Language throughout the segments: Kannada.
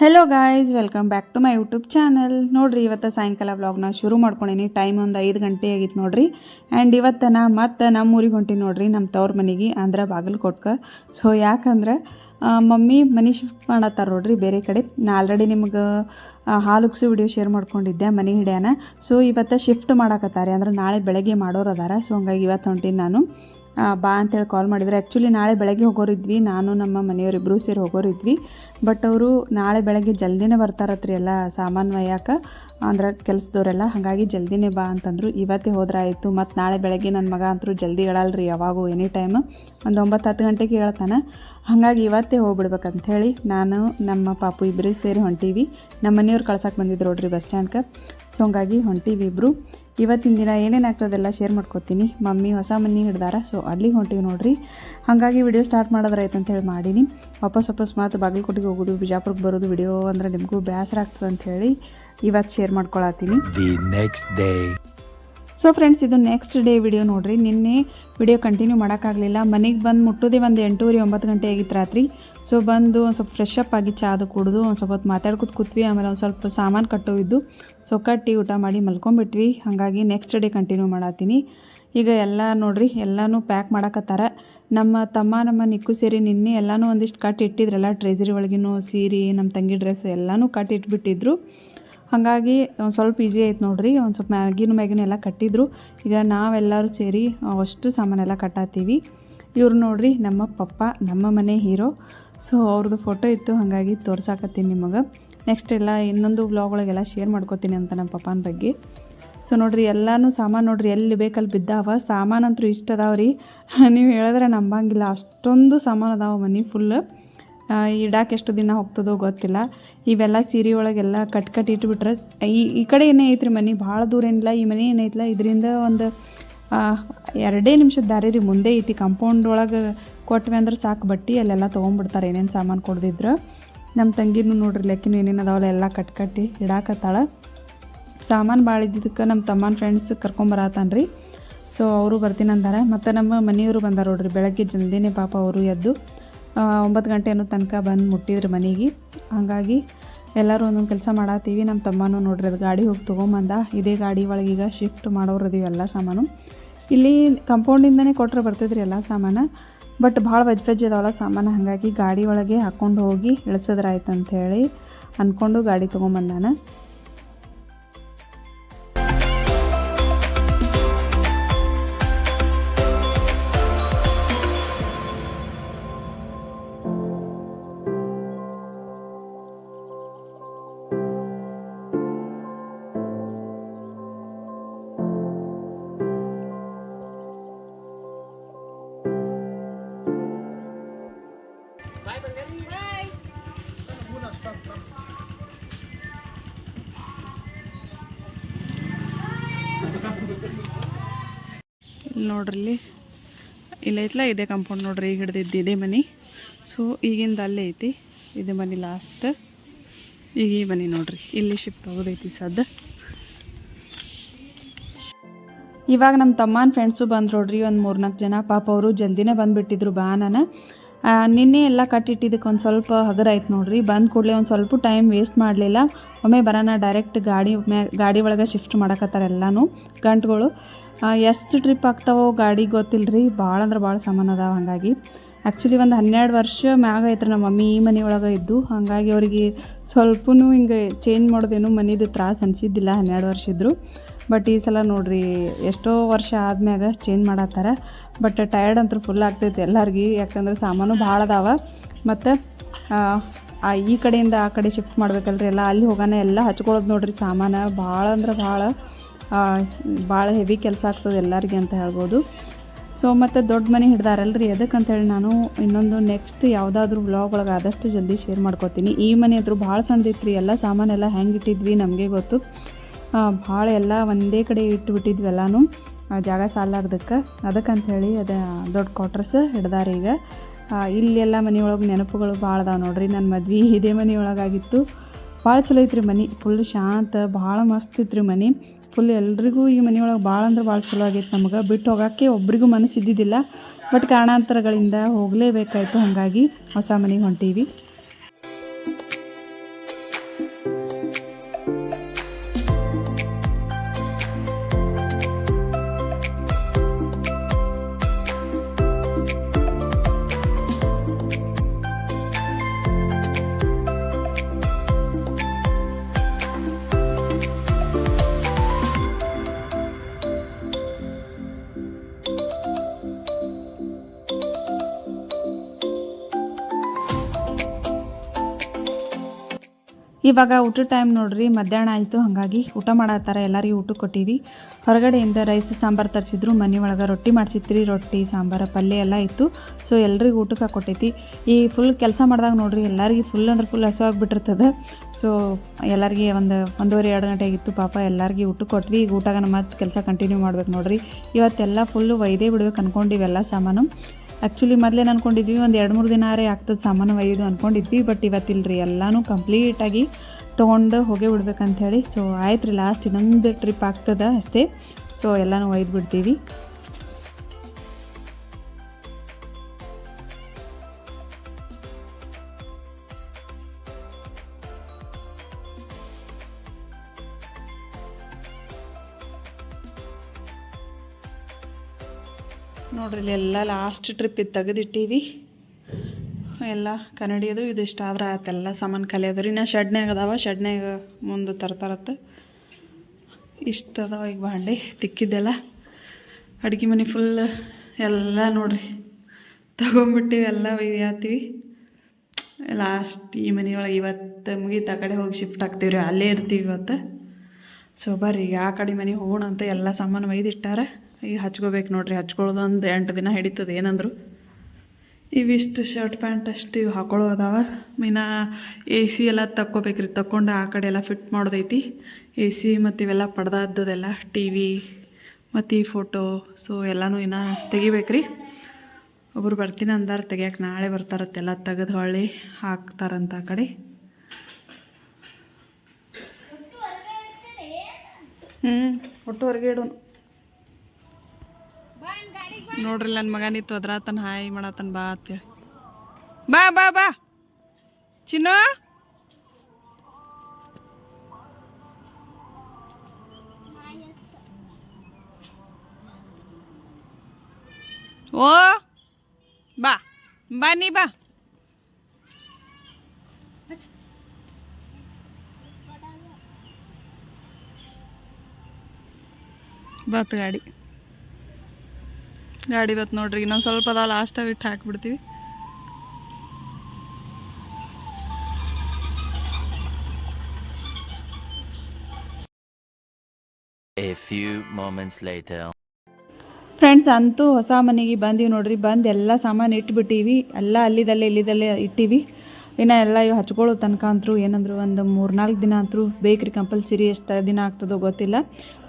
Hello guys welcome back to my YouTube channel ನೋಡ್ರಿ, ಇವತ್ತು ಸಾಯಂಕಾಲ ವ್ಲಾಗ್ನ ಶುರು ಮಾಡ್ಕೊಂಡೀನಿ ಟೈಮ್ ಒಂದು ಐದು ಗಂಟೆ ಆಗಿತ್ತು ನೋಡ್ರಿ. ಆ್ಯಂಡ್ ಇವತ್ತು ನಾ ಮತ್ತು ನಮ್ಮ ಊರಿಗೆ ಹೊಂಟೀನಿ ನೋಡ್ರಿ ನಮ್ಮ ತವ್ರ ಮನೆಗೆ ಅಂದ್ರೆ ಬಾಗಲಕೋಟ್ಕ. ಸೊ ಯಾಕಂದ್ರೆ ಮಮ್ಮಿ ಮನೆ ಶಿಫ್ಟ್ ಮಾಡತ್ತಾರ ನೋಡ್ರಿ ಬೇರೆ ಕಡೆ. ನಾ ಆಲ್ರೆಡಿ ನಿಮ್ಗೆ ಹಾಲು ವಿಡಿಯೋ ಶೇರ್ ಮಾಡ್ಕೊಂಡಿದ್ದೆ ಮನೆ ಹಿಡಿಯಾನ. ಸೊ ಇವತ್ತು ಶಿಫ್ಟ್ ಮಾಡಕತ್ತಾರೆ, ಅಂದ್ರೆ ನಾಳೆ ಬೆಳಗ್ಗೆ ಮಾಡೋರು ಅದಾರ. ಸೊ ಹಂಗಾಗಿ ಇವತ್ತು ಹೊಂಟೀನಿ ನಾನು. ಬಾ ಅಂತೇಳಿ ಕಾಲ್ ಮಾಡಿದ್ರು. ಆ್ಯಕ್ಚುಲಿ ನಾಳೆ ಬೆಳಗ್ಗೆ ಹೋಗೋರಿದ್ವಿ. ನಾನು, ನಮ್ಮ ಮನೆಯವರಿಬ್ಬರು ಸೇರಿ ಹೋಗೋರಿದ್ವಿ. ಬಟ್ ಅವರು ನಾಳೆ ಬೆಳಗ್ಗೆ ಜಲ್ದಿನೇ ಬರ್ತಾರತ್ರಿ ಎಲ್ಲ ಸಾಮಾನು ಅಂದ್ರೆ ಕೆಲಸದವರೆಲ್ಲ, ಹಾಗಾಗಿ ಜಲ್ದಿನೇ ಬಾ ಅಂತಂದರು. ಇವತ್ತೇ ಹೋದ್ರೆ ಆಯಿತು ಮತ್ತು ನಾಳೆ ಬೆಳಗ್ಗೆ ನನ್ನ ಮಗ ಅಂತೂ ಜಲ್ದಿ ಹೇಳಲ್ರಿ ಯಾವಾಗೂ ಎನಿ ಟೈಮ್ ಒಂದು ಒಂಬತ್ತು ಹತ್ತು ಗಂಟೆಗೆ ಹೇಳ್ತಾನೆ. ಹಾಗಾಗಿ ಇವತ್ತೇ ಹೋಗ್ಬಿಡ್ಬೇಕಂತ ಹೇಳಿ ನಾನು, ನಮ್ಮ ಪಾಪು ಇಬ್ಬರೇ ಸೇರಿ ಹೊಂಟೀವಿ. ನಮ್ಮ ಮನೆಯವ್ರು ಕಳ್ಸಕ್ಕೆ ಬಂದಿದ್ರು ನೋಡ್ರಿ ಬಸ್ ಸ್ಟ್ಯಾಂಡ್ಗೆ ಸೊ ಹಂಗಾಗಿ ಹೊಂಟೀವಿ ಇಬ್ಬರು ಇವತ್ತಿನ ದಿನ ಏನೇನು ಆಗ್ತದೆಲ್ಲ ಶೇರ್ ಮಾಡ್ಕೋತೀನಿ. ಮಮ್ಮಿ ಹೊಸ ಮನೆ ಹಿಡ್ದಾರ ಸೊ ಅಲ್ಲಿಗೆ ಹೊಂಟೀವಿ ನೋಡ್ರಿ. ಹಾಗಾಗಿ ವಿಡಿಯೋ ಸ್ಟಾರ್ಟ್ ಮಾಡೋದ್ರಾಯ್ತು ಅಂತ ಹೇಳಿ ಮಾಡೀನಿ. ವಾಪಸ್ ವಾಪಸ್ ಮಾತು ಬಾಗಲಕೋಟೆಗೆ ಹೋಗೋದು ಬಿಜಾಪುರಕ್ಕೆ ಬರೋದು ವಿಡಿಯೋ ಅಂದ್ರೆ ನಿಮಗೂ ಬೇಸರ ಆಗ್ತದೆ ಅಂತ ಹೇಳಿ ಇವತ್ತು share ಮಾಡ್ಕೊಳತ್ತೀನಿ. The next day so friends ಇದು ನೆಕ್ಸ್ಟ್ ಡೇ ವಿಡಿಯೋ ನೋಡ್ರಿ. ನಿನ್ನೆ ವಿಡಿಯೋ ಕಂಟಿನ್ಯೂ ಮಾಡೋಕ್ಕಾಗಲಿಲ್ಲ. ಮನೆಗೆ ಬಂದು ಮುಟ್ಟೋದೇ ಒಂದು ಎಂಟೂವರೆ ಒಂಬತ್ತು ಗಂಟೆ ಆಗಿತ್ತು ರಾತ್ರಿ. ಸೊ ಬಂದು ಒಂದು ಸ್ವಲ್ಪ ಫ್ರೆಶ್ ಅಪ್ ಆಗಿ ಚಾದು ಕುಡಿದು ಒಂದು ಸ್ವಲ್ಪ ಹೊತ್ತು ಮಾತಾಡ್ಕೊತ ಕೂತ್ವಿ. ಆಮೇಲೆ ಒಂದು ಸ್ವಲ್ಪ ಸಾಮಾನು ಕಟ್ಟೋವಿದ್ದು ಸೊ ಕಟ್ಟಿ ಊಟ ಮಾಡಿ ಮಲ್ಕೊಂಬಿಟ್ವಿ ಹಾಗಾಗಿ ನೆಕ್ಸ್ಟ್ ಡೇ ಕಂಟಿನ್ಯೂ ಮಾಡತ್ತೀನಿ ಈಗ ಎಲ್ಲ ನೋಡ್ರಿ, ಎಲ್ಲನೂ ಪ್ಯಾಕ್ ಮಾಡಕತ್ತಾರ. ನಮ್ಮ ತಮ್ಮ, ನಮ್ಮ ನಿಕ್ಕು ಸೇರಿ ನಿನ್ನೆ ಎಲ್ಲನೂ ಒಂದಿಷ್ಟು ಕಟ್ ಇಟ್ಟಿದ್ರಲ್ಲ ಟ್ರೆಜರಿ ಒಳಗಿನೂ ಸೀರೆ, ನಮ್ಮ ತಂಗಿ ಡ್ರೆಸ್ ಎಲ್ಲನೂ ಕಟ್ ಇಟ್ಬಿಟ್ಟಿದ್ರು. ಹಾಗಾಗಿ ಒಂದು ಸ್ವಲ್ಪ ಈಸಿ ಆಯ್ತು ನೋಡ್ರಿ. ಒಂದು ಸ್ವಲ್ಪ ಮ್ಯಾಗಿನ ಮ್ಯಾಗಿನ ಎಲ್ಲ ಕಟ್ಟಿದ್ರು. ಈಗ ನಾವೆಲ್ಲರೂ ಸೇರಿ ಅಷ್ಟು ಸಾಮಾನೆಲ್ಲ ಕಟ್ಟಾತೀವಿ. ಇವ್ರು ನೋಡ್ರಿ, ನಮ್ಮ ಪಪ್ಪ, ನಮ್ಮ ಮನೆ ಹೀರೋ ಸೊ ಅವ್ರದ್ದು ಫೋಟೋ ಇತ್ತು, ಹಾಗಾಗಿ ತೋರ್ಸಾಕತ್ತೀನಿ ನಿಮಗೆ. ನೆಕ್ಸ್ಟ್ ಎಲ್ಲ ಇನ್ನೊಂದು ವ್ಲಾಗ್ ಒಳಗೆಲ್ಲ ಶೇರ್ ಮಾಡ್ಕೋತೀನಿ ಅಂತ ನಮ್ಮ ಪಪ್ಪನ ಬಗ್ಗೆ. ಸೊ ನೋಡಿರಿ, ಎಲ್ಲನೂ ಸಾಮಾನು ನೋಡ್ರಿ, ಎಲ್ಲಿ ಬೇಕಲ್ಲಿ ಬಿದ್ದಾವ. ಸಾಮಾನಂತೂ ಇಷ್ಟ ಅದಾವ ರೀ ನೀವು ಹೇಳಿದ್ರೆ ನಂಬಂಗಿಲ್ಲ. ಅಷ್ಟೊಂದು ಸಾಮಾನು ಅದಾವ ಮನೆ ಫುಲ್ ಇಡಾಕೆ ಎಷ್ಟು ದಿನ ಹೋಗ್ತದೋ ಗೊತ್ತಿಲ್ಲ. ಇವೆಲ್ಲ ಸೀರೆ ಒಳಗೆಲ್ಲ ಕಟ್ ಕಟ್ ಇಟ್ಬಿಟ್ರೆ ಈ ಈ ಕಡೆ ಏನೇ ಐತ್ರಿ ಮನೆ, ಭಾಳ ದೂರ ಏನಿಲ್ಲ, ಈ ಮನೆ ಏನೈತಿಲ್ಲ ಇದರಿಂದ ಒಂದು ಎರಡೇ ನಿಮಿಷದ ದಾರಿ ರೀ ಮುಂದೆ ಐತಿ. ಕಾಂಪೌಂಡ್ ಒಳಗೆ ಕೊಟ್ವಿ ಅಂದ್ರೆ ಸಾಕು, ಬಟ್ಟಿ ಅಲ್ಲೆಲ್ಲ ತೊಗೊಂಡ್ಬಿಡ್ತಾರೆ ಏನೇನು ಸಾಮಾನು ಕೊಡ್ದಿದ್ರು. ನಮ್ಮ ತಂಗಿನೂ ನೋಡ್ರಿ, ಲೆಕ್ಕಿನೂ ಏನೇನು ಅದಾವಲ್ಲ ಎಲ್ಲ ಕಟ್ ಕಟ್ಟಿ ಇಡಾಕತ್ತಾಳ. ಸಾಮಾನು ಭಾಳ ಇದ್ದಿದ್ದಕ್ಕೆ ನಮ್ಮ ತಮ್ಮನ ಫ್ರೆಂಡ್ಸ್ ಕರ್ಕೊಂಬರತ್ತಾನ ರೀ ಸೊ ಅವರು ಬರ್ತೀನಿ ಅಂದಾರೆ. ಮತ್ತು ನಮ್ಮ ಮನೆಯವರು ಬಂದಾರ ನೋಡ್ರಿ, ಬೆಳಗ್ಗೆ ಜಲ್ದಿನೇ ಪಾಪ ಅವರು ಎದ್ದು ಒಂಬತ್ತು ಗಂಟೆ ಅನ್ನೋ ತನಕ ಬಂದು ಮುಟ್ಟಿದ್ರು ಮನೆಗೆ. ಹಾಗಾಗಿ ಎಲ್ಲರೂ ಒಂದೊಂದು ಕೆಲಸ ಮಾಡತ್ತೀವಿ ನಮ್ಮ ತಮ್ಮನೂ ನೋಡ್ರಿ, ಅದು ಗಾಡಿ ಹೋಗಿ ತೊಗೊಂಬಂದ. ಇದೇ ಗಾಡಿ ಒಳಗೆ ಈಗ ಶಿಫ್ಟ್ ಮಾಡೋರು ಅದೀವಿ ಎಲ್ಲ ಸಾಮಾನು. ಇಲ್ಲಿ ಕಂಪೌಂಡಿಂದನೇ ಕೊಟ್ಟರೆ ಬರ್ತಿದ್ರಿ ಎಲ್ಲ ಸಾಮಾನು. ಬಟ್ ಭಾಳ ವಜ್ ವೆಜ್ ಇದಾವಲ್ಲ ಸಾಮಾನು, ಹಾಗಾಗಿ ಗಾಡಿ ಒಳಗೆ ಹಾಕ್ಕೊಂಡು ಹೋಗಿ ಇಳಿಸಿದ್ರಾಯ್ತು ಅಂಥೇಳಿ ಅಂದ್ಕೊಂಡು ಗಾಡಿ ತೊಗೊಂಬಂದಾನ. ಇಲ್ಲಿ ನೋಡ್ರಿ. ಇಲ್ಲಿ ಐತ್ಲ ಇದೇ ಕಾಂಪೌಂಡ್ ನೋಡ್ರಿ ಈಗ ಹಿಡ್ದಿದ್ದು ಇದೇ ಮನೆ. ಸೊ ಈಗಿಂದ ಅಲ್ಲೇ ಐತಿ. ಇದೇ ಮನೆ ಲಾಸ್ಟ್ ಈಗ ಈ ಮನೆ ನೋಡ್ರಿ. ಇಲ್ಲಿ ಶಿಫ್ಟ್ ಆಗೋದೈತಿ ಸದ್ದ. ಇವಾಗ ನಮ್ಮ ತಮ್ಮನ ಫ್ರೆಂಡ್ಸು ಬಂದು ನೋಡ್ರಿ, ಒಂದು ಮೂರ್ನಾಲ್ಕು ಜನ. ಪಾಪ ಅವರು ಜಲ್ದಿನೇ ಬಂದುಬಿಟ್ಟಿದ್ರು ಬಾ ನಾನು ನಿನ್ನೆ ಎಲ್ಲ ಕಟ್ಟಿಟ್ಟಿದ್ದಕ್ಕೆ ಒಂದು ಸ್ವಲ್ಪ ಹಗರ ಆಯ್ತು ನೋಡ್ರಿ. ಬಂದ ಕೂಡಲೇ ಒಂದು ಸ್ವಲ್ಪ ಟೈಮ್ ವೇಸ್ಟ್ ಮಾಡಲಿಲ್ಲ. ಒಮ್ಮೆ ಬರೋಣ ಡೈರೆಕ್ಟ್ ಗಾಡಿ ಮ್ಯಾ ಗಾಡಿ ಒಳಗೆ ಶಿಫ್ಟ್ ಮಾಡಕತ್ತಾರೆ ಎಲ್ಲನೂ, ಗಂಟುಗಳು. ಎಷ್ಟು ಟ್ರಿಪ್ ಆಗ್ತಾವೋ ಗಾಡಿ ಗೊತ್ತಿಲ್ಲ ರೀ ಭಾಳ ಅಂದ್ರೆ ಭಾಳ ಸಾಮಾನು ಅದಾವ ಹಾಗಾಗಿ. ಆ್ಯಕ್ಚುಲಿ ಒಂದು ಹನ್ನೆರಡು ವರ್ಷ ಮ್ಯಾಗ ಐತ್ರಿ ನಮ್ಮ ಮಮ್ಮಿ ಈ ಮನೆ ಒಳಗೆ ಇದ್ದು. ಹಾಗಾಗಿ ಅವ್ರಿಗೆ ಸ್ವಲ್ಪನೂ ಹಿಂಗೆ ಚೇಂಜ್ ಮಾಡೋದೇನು ಮನೇದು ತ್ರಾಸ ಅನಿಸಿದ್ದಿಲ್ಲ ಹನ್ನೆರಡು ವರ್ಷ ಇದ್ದರು ಬಟ್ ಈ ಸಲ ನೋಡ್ರಿ ಎಷ್ಟೋ ವರ್ಷ ಆದ್ಮ್ಯಾಗ ಚೇಂಜ್ ಮಾಡತ್ತಾರ. ಬಟ್ ಟಯರ್ಡ್ ಅಂತೂ ಫುಲ್ ಆಗ್ತೈತೆ ಎಲ್ಲರಿಗೆ. ಯಾಕಂದ್ರೆ ಸಾಮಾನು ಭಾಳ ಅದಾವ. ಮತ್ತು ಈ ಕಡೆಯಿಂದ ಆ ಕಡೆ ಶಿಫ್ಟ್ ಮಾಡ್ಬೇಕಲ್ರಿ. ಎಲ್ಲ ಅಲ್ಲಿ ಹೋಗೋಣ ಎಲ್ಲ ಹಚ್ಕೊಳ್ಳೋದು ನೋಡ್ರಿ ಸಾಮಾನು. ಭಾಳ ಅಂದ್ರೆ ಭಾಳ ಭಾಳ ಹೆವಿ ಕೆಲಸ ಆಗ್ತದೆ ಎಲ್ಲರಿಗೆ ಅಂತ ಹೇಳ್ಬೋದು. ಸೊ ಮತ್ತು ದೊಡ್ಡ ಮನೆ ಹಿಡ್ದಾರಲ್ರಿ ಹೇಳಿ ನಾನು ಇನ್ನೊಂದು ನೆಕ್ಸ್ಟ್ ಯಾವುದಾದ್ರೂ ವ್ಲಾಗ್ ಒಳಗೆ ಆದಷ್ಟು ಜಲ್ದಿ ಶೇರ್ ಮಾಡ್ಕೋತೀನಿ. ಈ ಮನೆ ಹತ್ರ ಭಾಳ ಸಣ್ಣದಿತ್ತು ರೀ ಎಲ್ಲ ಸಾಮಾನೆಲ್ಲ ಹೆಂಗೆ ಇಟ್ಟಿದ್ವಿ ನಮಗೆ ಗೊತ್ತು. ಭಾಳ ಎಲ್ಲ ಒಂದೇ ಕಡೆ ಇಟ್ಬಿಟ್ಟಿದ್ವಿ ಎಲ್ಲನೂ ಜಾಗ ಸಾಲಾರ್ದಕ್ಕೆ. ಅದಕ್ಕಂತ ಹೇಳಿ ಅದು ದೊಡ್ಡ ಕ್ವಾರ್ಟರ್ಸ್ ಹಿಡ್ದಾರ ಈಗ. ಇಲ್ಲೆಲ್ಲ ಮನೆಯೊಳಗೆ ನೆನಪುಗಳು ಭಾಳ ಅದಾವೆ ನೋಡ್ರಿ. ನನ್ನ ಮದ್ವೆ ಇದೇ ಮನೆಯೊಳಗಾಗಿತ್ತು ಭಾಳ ಚಲೋ ಐತ್ರಿ ಮನೆ. ಫುಲ್ ಶಾಂತ ಭಾಳ ಮಸ್ತ್ ಇತ್ತು ಮನೆ. ಫುಲ್ ಎಲ್ರಿಗೂ ಈ ಮನೆಯೊಳಗೆ ಭಾಳ ಅಂದ್ರೆ ಭಾಳ ಚಲೋ ಆಗೈತೆ ನಮಗೆ. ಬಿಟ್ಟು ಹೋಗೋಕ್ಕೆ ಒಬ್ರಿಗೂ ಮನಸ್ಸು ಇದ್ದಿದ್ದಿಲ್ಲ ಬಟ್ ಕಾರಣಾಂತರಗಳಿಂದ ಹೋಗಲೇಬೇಕಾಯ್ತು. ಹಾಗಾಗಿ ಹೊಸ ಮನೆಗೆ ಹೊಂಟೀವಿ. ಇವಾಗ ಊಟದ ಟೈಮ್ ನೋಡ್ರಿ, ಮಧ್ಯಾಹ್ನ ಆಯಿತು, ಹಾಗಾಗಿ ಊಟ ಮಾಡತ್ತಾರ ಎಲ್ಲರಿಗೂ ಊಟ ಕೊಟ್ಟಿವಿ. ಹೊರಗಡೆಯಿಂದ ರೈಸ್ ಸಾಂಬಾರು ತರಿಸಿದ್ರು, ಮನೆ ಒಳಗೆ ರೊಟ್ಟಿ ಮಾಡಿಸಿತ್ರಿ, ರೊಟ್ಟಿ, ಸಾಂಬಾರು, ಪಲ್ಯ ಎಲ್ಲ ಇತ್ತು. ಸೊ ಎಲ್ರಿಗೂ ಊಟಕ್ಕೆ ಕೊಟ್ಟೈತಿ. ಈ ಫುಲ್ ಕೆಲಸ ಮಾಡಿದಾಗ ನೋಡ್ರಿ, ಎಲ್ಲರಿಗೂ ಫುಲ್ ಅಂದ್ರೆ ಫುಲ್ ಹಸುವಾಗ್ಬಿಟ್ಟಿರ್ತದೆ ಸೊ ಎಲ್ಲರಿಗೆ ಒಂದು ಒಂದೂವರೆ, ಎರಡು ಗಂಟೆ ಆಗಿತ್ತು ಪಾಪ, ಎಲ್ಲರಿಗೂ ಊಟ ಕೊಟ್ವಿ. ಈಗ ಊಟಗನ ಮತ್ತೆ ಕೆಲಸ ಕಂಟಿನ್ಯೂ ಮಾಡ್ಬೇಕು ನೋಡ್ರಿ. ಇವತ್ತೆಲ್ಲ ಫುಲ್ಲು ಒಯ್ದೇ ಬಿಡ್ಬೇಕು ಅಂದ್ಕೊಂಡಿವೆಲ್ಲ ಸಾಮಾನು. ಆ್ಯಕ್ಚುಲಿ ಮೊದಲೇನು ಅಂದ್ಕೊಂಡಿದ್ವಿ ಒಂದು ಎರಡು ಮೂರು ದಿನ ಆರೇ ಆಗ್ತದೆ ಸಾಮಾನು ಒಯ್ಯೋದು ಅಂದ್ಕೊಂಡಿದ್ವಿ ಬಟ್ ಇವತ್ತಿಲ್ರಿ ಎಲ್ಲನೂ ಕಂಪ್ಲೀಟಾಗಿ ತೊಗೊಂಡು ಹೋಗೇ ಬಿಡ್ಬೇಕಂತ ಹೇಳಿ. ಸೊ ಆಯ್ತು ರೀ ಲಾಸ್ಟ್ ಇನ್ನೊಂದು ಟ್ರಿಪ್ ಆಗ್ತದೆ ಅಷ್ಟೇ. ಸೊ ಎಲ್ಲನೂ ಒಯ್ದು ಬಿಡ್ತೀವಿ. ನೋಡ್ರಿ ಇಲ್ಲಿ ಎಲ್ಲ ಲಾಸ್ಟ್ ಟ್ರಿಪ್ ಇದು ತೆಗೆದಿಟ್ಟೀವಿ. ಎಲ್ಲ ಕನ್ನಡಿಯದು, ಇದು ಇಷ್ಟ ಆದ್ರೆ ಆಯ್ತೆಲ್ಲ ಸಾಮಾನು ಕಲಿಯೋದು ರೀ. ನಾ ಶೆಡ್ನ್ಯಾಗ ಅದಾವ, ಶೆಡ್ನ್ಯಾಗ ಮುಂದೆ ತರ್ತಾರತ್ತ ಇಷ್ಟ ಅದಾವ ಈಗ ಬಾಂಡೆ ತಿಕ್ಕಿದ್ದೆಲ್ಲ. ಅಡುಗೆ ಮನೆ ಫುಲ್ ಎಲ್ಲ ನೋಡ್ರಿ. ತಗೊಂಬಿಟ್ಟಿವಿ, ಎಲ್ಲ ಒಯ್ಯಾತೀವಿ. ಲಾಸ್ಟ್ ಈ ಮನೆಯೊಳಗೆ ಇವತ್ತು ಮುಗೀತು, ಆ ಕಡೆ ಹೋಗಿ ಶಿಫ್ಟ್ ಆಗ್ತೀವಿ ರೀ. ಅಲ್ಲೇ ಇರ್ತೀವಿ ಇವತ್ತು. ಸೊ ಬರ್ರಿ, ಆ ಕಡೆ ಮನೆಗೆ ಹೋಗೋಣ ಅಂತ ಎಲ್ಲ ಸಾಮಾನು ಒಯ್ದಿಟ್ಟಾರ. ಈಗ ಹಚ್ಕೋಬೇಕು ನೋಡ್ರಿ, ಹಚ್ಕೊಳ್ಳೋದು ಒಂದು ಎಂಟು ದಿನ ಹಿಡಿತದೆ, ಏನಂದ್ರು. ಇವಿಷ್ಟು ಶರ್ಟ್ ಪ್ಯಾಂಟ್ ಅಷ್ಟು ಇವು ಹಾಕೊಳ್ಳೋದವ. ಇನ್ನು ಎ ಸಿ ಎಲ್ಲ ತಕ್ಕೋಬೇಕ್ರಿ, ತಕ್ಕೊಂಡು ಆ ಕಡೆ ಎಲ್ಲ ಫಿಟ್ ಮಾಡೋದೈತಿ. ಎ ಸಿ ಮತ್ತು ಇವೆಲ್ಲ ಪಡ್ದಾದ್ದದೆಲ್ಲ ಟಿ ವಿ ಮತ್ತು ಈ ಫೋಟೋ ಸೊ ಎಲ್ಲನೂ ಇನ್ನು ತೆಗಿಬೇಕ್ರಿ. ಒಬ್ರು ಬರ್ತೀನಿ ಅಂದಾರ ತೆಗಿಯಕ್ಕೆ ನಾಳೆ ಬರ್ತಾರತ್ತೆಲ್ಲ ತೆಗೆದು ಹೊಳ್ಳಿ ಹಾಕ್ತಾರಂತ ಆ ಕಡೆ. ಹ್ಞೂ ಒಟ್ಟು ಹೊರಗೆ ಇಡೋನು. ನೋಡ್ರಿ ನನ್ನ ಮಗ ನಿಂತು ಅದ್ರಾತನ ಹಾಯ್ ಮಾಡತನ ಬಾ ಅಂತೇಳಿ. ಬಾ ಬಾ ಬಾ. ಚಿನ್ನು. ಓ, ಬಾ ಬಾ ನೀ ಬಾ. ಬತ್ ಗಾಡಿ. ಗಾಡಿ ಬತ್ ನೋಡ್ರಿ ಇನ್ನೊಂದು ಸ್ವಲ್ಪ ಅದ ಲಾಸ್ಟಾಗಿ ಇಟ್ಟು ಹಾಕ್ಬಿಡ್ತೀವಿ. A few moments later. Friends ಅಂತೂ ಹೊಸ ಮನೆಗೆ ಬಂದೀವಿ ನೋಡ್ರಿ ಬಂದು ಎಲ್ಲ ಸಾಮಾನು ಇಟ್ಬಿಟ್ಟೀವಿ ಎಲ್ಲ ಅಲ್ಲಿದಲ್ಲೇ ಇಲ್ಲಿದಲ್ಲೇ ಇಟ್ಟೀವಿ. ಇನ್ನು ಎಲ್ಲ ಇವು ಹಚ್ಕೊಳ್ಳೋ ತನಕ ಅಂತರೂ ಏನಂದ್ರು ಒಂದು ಮೂರು ನಾಲ್ಕು ದಿನ ಅಂತರೂ ಬೇಕ್ರಿ ಕಂಪಲ್ಸರಿ ಎಷ್ಟು ದಿನ ಆಗ್ತದೋ ಗೊತ್ತಿಲ್ಲ.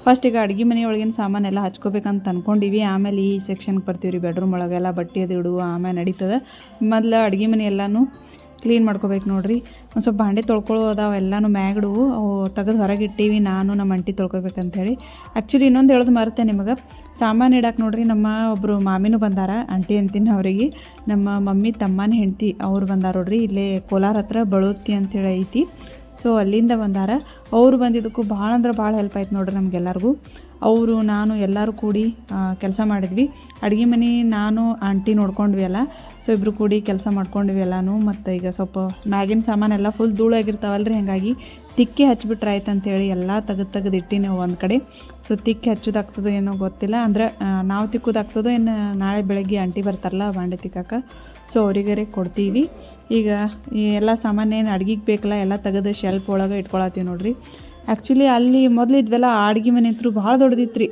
ಫಸ್ಟ್ ಈಗ ಅಡುಗೆ ಮನೆಯೊಳಗಿನ ಸಾಮಾನೆಲ್ಲ ಹಚ್ಕೋಬೇಕಂತ ಅಂದ್ಕೊಂಡಿವಿ ಆಮೇಲೆ ಈ ಸೆಕ್ಷನ್ಗೆ ಬರ್ತೀವಿ ರೀ ಬೆಡ್ರೂಮ್ ಒಳಗೆಲ್ಲ ಬಟ್ಟೆ ಅದು ಇಡುವ, ಆಮೇಲೆ ನಡೀತದೆ. ಮೊದಲು ಅಡುಗೆ ಮನೆ ಎಲ್ಲನೂ ಕ್ಲೀನ್ ಮಾಡ್ಕೋಬೇಕು ನೋಡ್ರಿ. ಒಂದು ಸ್ವಲ್ಪ ಭಾಂಡೆ ತೊಳ್ಕೊಳ್ಳೋ ಅದಾವೆ, ಎಲ್ಲನೂ ಮ್ಯಾಗಡು. ಅವು ತೆಗೆದು ಹೊರಗೆ ಇಟ್ಟೀವಿ, ನಾನು ನಮ್ಮ ಅಂಟಿ ತೊಳ್ಕೊಬೇಕಂತೇಳಿ. ಆ್ಯಕ್ಚುಲಿ ಇನ್ನೊಂದು ಹೇಳೋದು ಮರುತ್ತೆ ನಿಮಗೆ. ಸಾಮಾನು ಇಡಕ್ಕೆ ನೋಡ್ರಿ, ನಮ್ಮ ಒಬ್ಬರು ಮಾಮಿನೂ ಬಂದಾರ ಅಂಟಿ ಅಂತೀನಿ ಅವರಿಗೆ. ನಮ್ಮ ಮಮ್ಮಿ ತಮ್ಮನ ಹೆಂಡತಿ ಅವ್ರು ಬಂದಾರ ನೋಡ್ರಿ. ಇಲ್ಲೇ ಕೋಲಾರ ಹತ್ರ ಬಳುತ್ತಿ ಅಂತೇಳಿ ಐತಿ. ಸೊ ಅಲ್ಲಿಂದ ಬಂದಾರ. ಅವರು ಬಂದಿದ್ದಕ್ಕೂ ಭಾಳ ಅಂದ್ರೆ ಭಾಳ ಹೆಲ್ಪ್ ಆಯ್ತು ನೋಡ್ರಿ ನಮಗೆಲ್ಲರಿಗೂ. ಅವರು, ನಾನು ಎಲ್ಲರೂ ಕೂಡಿ ಕೆಲಸ ಮಾಡಿದ್ವಿ. ಅಡುಗೆ ಮನೆ ನಾನು, ಆಂಟಿ ನೋಡ್ಕೊಂಡ್ವಿ ಅಲ್ಲ ಸೊ ಇಬ್ಬರು ಕೂಡಿ ಕೆಲಸ ಮಾಡ್ಕೊಂಡ್ವಿ ಎಲ್ಲಾನು. ಮತ್ತು ಈಗ ಸ್ವಲ್ಪ ಮ್ಯಾಗಿನ ಸಾಮಾನೆಲ್ಲ ಫುಲ್ ಧೂಳಾಗಿರ್ತಾವಲ್ರಿ ಹಾಗಾಗಿ. ತಿಕ್ಕಿ ಹಚ್ಬಿಟ್ರೆ ಆಯ್ತು ಅಂತೇಳಿ ಎಲ್ಲ ತೆಗೆದು ತೆಗೆದು ಇಟ್ಟು ನಾವು ಒಂದು ಕಡೆ. ಸೊ ತಿಕ್ಕಿ ಹಚ್ಚೋದಾಗ್ತದೋ ಏನೋ ಗೊತ್ತಿಲ್ಲ. ಅಂದ್ರೆ ನಾವು ತಿಕ್ಕೋದಾಗ್ತದೋ ಏನು ನಾಳೆ ಬೆಳಗ್ಗೆ ಆಂಟಿ ಬರ್ತಾರಲ್ಲ, ಬಾಂಡೆ ತಿಕ್ಕಾಕ. ಸೊ ಅವರಿಗರೆ ಕೊಡ್ತೀವಿ. ಈಗ ಈ ಎಲ್ಲ ಏನು ಅಡ್ಗೆಗೆ ಬೇಕಲ್ಲ ಎಲ್ಲ ತೆಗೆದು ಶೆಲ್ಫ್ ಒಳಗೆ ಇಟ್ಕೊಳತ್ತೀವಿ ನೋಡ್ರಿ ಆ್ಯಕ್ಚುಲಿ ಅಲ್ಲಿ ಮೊದಲು ಇದ್ವೆಲ್ಲ ಅಡ್ಗೆ ಮನೆ ಅಂತೂ ಭಾಳ ದೊಡ್ಡದಿತ್ತು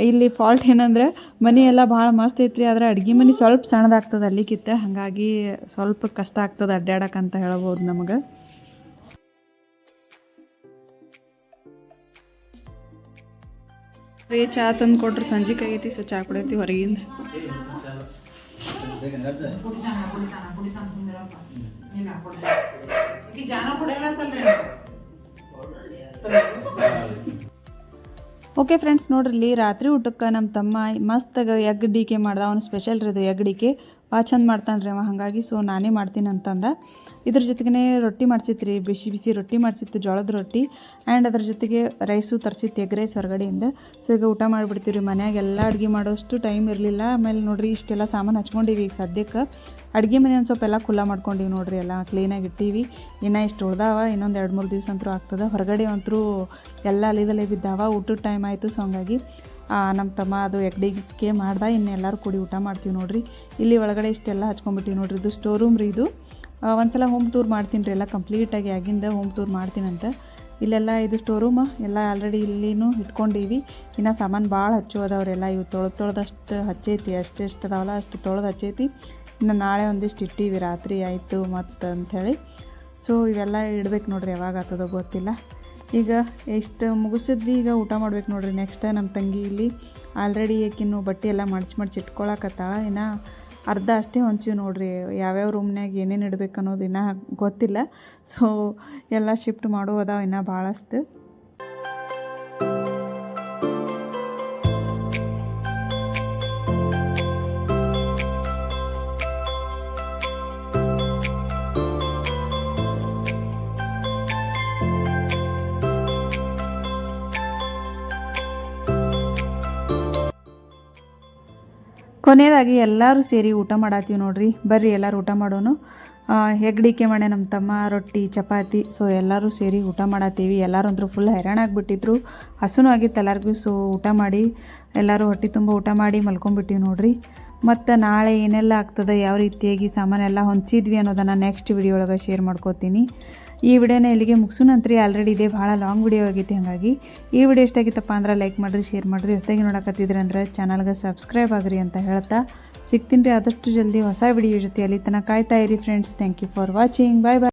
ಇಲ್ಲಿ ಫಾಲ್ಟ್ ಏನಂದ್ರೆ ಮನೆ ಎಲ್ಲ ಭಾಳ ಮಸ್ತ್ ಐತ್ರಿ ಆದ್ರೆ ಅಡ್ಗೆ ಮನೆ ಸ್ವಲ್ಪ ಸಣ್ಣದಾಗ್ತದೆ ಅಲ್ಲಿಕ್ಕಿತ್ತ ಹಾಗಾಗಿ ಸ್ವಲ್ಪ ಕಷ್ಟ ಆಗ್ತದೆ ಅಡ್ಡಾಡಕ್ಕಂತ ಹೇಳ್ಬೋದು ನಮಗೆ ರೀ ಚಾ ತಂದು ಕೊಟ್ರೆ ಸಂಜೆ ಆಗೈತಿ ಸೊ ಚಾ ಹೊರಗಿಂದ ಓಕೆ ಫ್ರೆಂಡ್ಸ್ ನೋಡ್ರಿ ರಾತ್ರಿ ಊಟಕ್ಕೆ ನಮ್ಮ ತಮ್ಮ ಮಸ್ತಾಗ ಎಗ್ ಡಿಕೆ ಮಾಡ್ದ. ಅವ್ನು ಸ್ಪೆಷಲ್ ರೀ ಅದು ಎಗ್ ಡಿಕೆ ಭಾಳ ಚಂದ ಮಾಡ್ತಾನೆ ರೀ ಅವ, ಹಾಗಾಗಿ ಸೊ ನಾನೇ ಮಾಡ್ತೀನಿ ಅಂತಂದ. ಇದ್ರ ಜೊತೆಗೇ ರೊಟ್ಟಿ ಮಾಡ್ಸಿತ್ತು ಬಿಸಿ ಬಿಸಿ ರೊಟ್ಟಿ ಮಾಡ್ಸಿತ್ತು, ಜೋಳದ ರೊಟ್ಟಿ ಆ್ಯಂಡ್ ಅದ್ರ ಜೊತೆಗೆ ರೈಸು ತರಿಸಿತ್ತು ಎಗ್ ರೈಸ್ ಹೊರಗಡೆಯಿಂದ. ಸೊ ಈಗ ಊಟ ಮಾಡಿಬಿಡ್ತೀವಿ ರೀ ಮನೆಯಾಗೆಲ್ಲ ಅಡುಗೆ ಮಾಡೋಷ್ಟು ಟೈಮ್ ಇರಲಿಲ್ಲ. ಆಮೇಲೆ ನೋಡ್ರಿ ಇಷ್ಟೆಲ್ಲ ಸಾಮಾನು ಹಚ್ಕೊಂಡಿವಿ ಈಗ ಸದ್ಯಕ್ಕೆ ಅಡುಗೆ ಮನೆ ಒಂದು ಸ್ವಲ್ಪ ಎಲ್ಲ ಖುಲ್ಲ ಮಾಡ್ಕೊಂಡಿವಿ ನೋಡಿರಿ ಎಲ್ಲ ಕ್ಲೀನಾಗಿ ಇಟ್ಟೀವಿ. ಇನ್ನೂ ಇಷ್ಟು ಉಳ್ದಾವ, ಇನ್ನೊಂದು ಎರಡು ಮೂರು ದಿವಸ ಅಂತೂ ಆಗ್ತದೆ. ಹೊರಗಡೆ ಅಂತೂ ಎಲ್ಲ ಅಲ್ಲಿದಲ್ಲೇ ಬಿದ್ದಾವ, ಊಟದ ಟೈಮ್ ಆಯಿತು ಸೊ ಹಂಗಾಗಿ ನಮ್ಮ ತಮ್ಮ ಅದು ಎಗ್ಡಿಗೆ ಮಾಡ್ದೆ, ಇನ್ನೆಲ್ಲರೂ ಕೂಡಿ ಊಟ ಮಾಡ್ತೀವಿ ನೋಡಿರಿ. ಇಲ್ಲಿ ಒಳಗಡೆ ಇಷ್ಟೆಲ್ಲ ಹಚ್ಕೊಂಡ್ಬಿಟ್ಟಿವಿ ನೋಡ್ರಿ. ಇದು ಸ್ಟೋರ್ ರೂಮ್ ರೀ ಇದು. ಒಂದ್ಸಲ ಹೋಮ್ ಟೂರ್ ಮಾಡ್ತೀನಿ ರೀ ಎಲ್ಲ ಕಂಪ್ಲೀಟಾಗಿ ಆಗಿಂದ ಹೋಮ್ ಟೂರ್ ಮಾಡ್ತೀನಂತ. ಇಲ್ಲೆಲ್ಲ ಇದು ಸ್ಟೋರ್ ಸ್ಟೋರೂಮ್ ಎಲ್ಲ ಆಲ್ರೆಡಿ ಇಲ್ಲಿನೂ ಇಟ್ಕೊಂಡೀವಿ. ಇನ್ನು ಸಾಮಾನು ಭಾಳ ಹಚ್ಚು ಅದಾವ್ರೆಲ್ಲ ಇವು ತೊಳೆದು ತೊಳೆದಷ್ಟು ಹಚ್ಚೈತಿ ಅಷ್ಟೆಷ್ಟು ಅದಾವಲ್ಲ ಅಷ್ಟು ತೊಳೆದು ಹಚ್ಚೈತಿ. ಇನ್ನು ನಾಳೆ ಒಂದಿಷ್ಟು ಇಟ್ಟೀವಿ, ರಾತ್ರಿ ಆಯಿತು ಮತ್ತು ಅಂಥೇಳಿ ಸೊ ಇವೆಲ್ಲ ಇಡ್ಬೇಕು ನೋಡ್ರಿ ಯಾವಾಗ ಆಗ್ತದೋ ಗೊತ್ತಿಲ್ಲ. ಈಗ ಎಷ್ಟು ಮುಗಿಸಿದ್ವಿ, ಈಗ ಊಟ ಮಾಡ್ಬೇಕು ನೋಡ್ರಿ. ನೆಕ್ಸ್ಟ್ ನಮ್ಮ ತಂಗಿ ಇಲ್ಲಿ ಆಲ್ರೆಡಿ ಏಕಿನ್ನು ಬಟ್ಟೆ ಎಲ್ಲ ಮಡ್ಚಿ ಮಡ್ಚಿ ಇಟ್ಕೊಳಕತ್ತಾಳ. ಇನ್ನು ಅರ್ಧ ಅಷ್ಟೇ ಹೊಂಚೀವಿ ನೋಡ್ರಿ. ಯಾವ್ಯಾವ ರೂಮ್ನಾಗ ಏನೇನು ಇಡ್ಬೇಕು ಅನ್ನೋದು ಇನ್ನೂ ಗೊತ್ತಿಲ್ಲ. ಸೊ ಎಲ್ಲ ಶಿಫ್ಟ್ ಮಾಡೋ ಅದಾವ ಇನ್ನೂ ಭಾಳಷ್ಟು. ಕೊನೆಯದಾಗಿ ಎಲ್ಲರೂ ಸೇರಿ ಊಟ ಮಾಡತ್ತೀವಿ ನೋಡ್ರಿ. ಬರ್ರಿ ಎಲ್ಲರೂ ಊಟ ಮಾಡೋನು. ಹೆಗ್ಡಿಕೆ ಮಾಡೆ ನಮ್ಮ ತಮ್ಮ, ರೊಟ್ಟಿ, ಚಪಾತಿ. ಸೊ ಎಲ್ಲರೂ ಸೇರಿ ಊಟ ಮಾಡತ್ತೀವಿ. ಎಲ್ಲರೂ ಅಂದರೂ ಫುಲ್ ಹೈರಾಣ ಆಗಿಬಿಟ್ಟಿದ್ರು. ಹಸುನೂ ಆಗಿತ್ತು ಎಲ್ಲರಿಗೂ. ಸೊ ಊಟ ಮಾಡಿ, ಎಲ್ಲರೂ ಹೊಟ್ಟೆ ತುಂಬ ಊಟ ಮಾಡಿ ಮಲ್ಕೊಂಡ್ಬಿಟ್ಟಿವಿ ನೋಡ್ರಿ. ಮತ್ತು ನಾಳೆ ಏನೆಲ್ಲ ಆಗ್ತದೆ, ಯಾವ ರೀತಿಯಾಗಿ ಸಾಮಾನೆಲ್ಲ ಹೊಂಚಿದ್ವಿ ಅನ್ನೋದನ್ನು ನೆಕ್ಸ್ಟ್ ವಿಡಿಯೋ ಒಳಗೆ ಶೇರ್ ಮಾಡ್ಕೋತೀನಿ. ಈ ವಿಡಿಯೋನ ಇಲ್ಲಿಗೆ ಮುಗಿಸೋಣಂತ್ರಿ ಆಲ್ರೆಡಿ ಇದೆ ಭಾಳ ಲಾಂಗ್ ವಿಡಿಯೋ ಆಗೈತಿ, ಹಾಗಾಗಿ ಈ ವಿಡಿಯೋ ಎಷ್ಟಾಗಿತ್ತಪ್ಪ ಅಂದ್ರೆ ಲೈಕ್ ಮಾಡಿರಿ ಶೇರ್ ಮಾಡಿರಿ. ಹೊಸದಾಗಿ ನೋಡಕತ್ತಿದ್ರೆ ಅಂದರೆ ಚಾನಲ್ಗೆ ಸಬ್ಸ್ಕ್ರೈಬ್ ಆಗಿರಿ ಅಂತ ಹೇಳ್ತಾ. ಸಿಗ್ತೀನಿ ರೀ ಆದಷ್ಟು ಜಲ್ದಿ ಹೊಸ ವಿಡಿಯೋ ಜೊತೆ ಅಲ್ಲಿ ತನಕ ಕಾಯ್ತಾ ಇರಿ friends thank you for watching bye bye